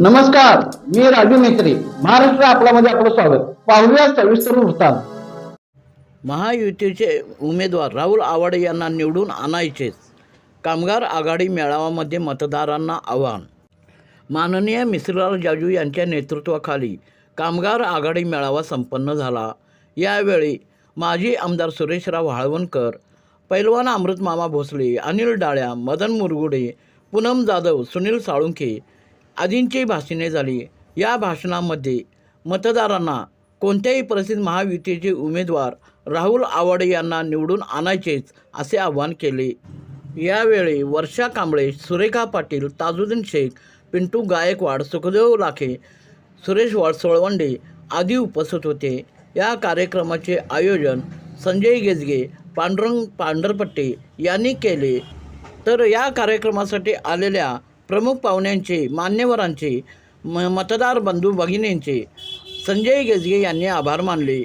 नमस्कार मी राजू मेत्री. महाराष्ट्र आपल्यामध्ये आपलं स्वागत. पाहूया सविस्तर वृत्तांत. महायुतीचे उमेदवार राहुल आवाडे यांना निवडून आणायचेच कामगार आघाडी मेळाव्यामध्ये मतदारांना आव्हान. माननीय मिश्रलाल जाजू यांच्या नेतृत्वाखाली कामगार आघाडी मेळावा संपन्न झाला. यावेळी माजी आमदार सुरेशराव वाळवणकर पैलवान अमृतमामा भोसले अनिल डाळ्या मदन मुरगुडे पूनम जाधव सुनील साळुंखे आदींची भाषणे झाली. या भाषणामध्ये मतदारांना कोणत्याही परिस्थितीत महायुतीचे उमेदवार राहुल आवाडे यांना निवडून आणायचेच असे आवाहन केले. यावेळी वर्षा कांबळे सुरेखा पाटील ताजुद्दीन शेख पिंटू गायकवाड सुखदेव लाखे सुरेश वाळ सोळवंडे आदी उपस्थित होते. या कार्यक्रमाचे आयोजन संजय गेजगे पांडुरंग पांढरपट्टे यांनी केले. तर या कार्यक्रमासाठी आलेल्या प्रमुख पाहुण्यांचे मान्यवरांचे म मतदार बंधू भगिनींचे संजय गेजगे यांनी आभार मानले.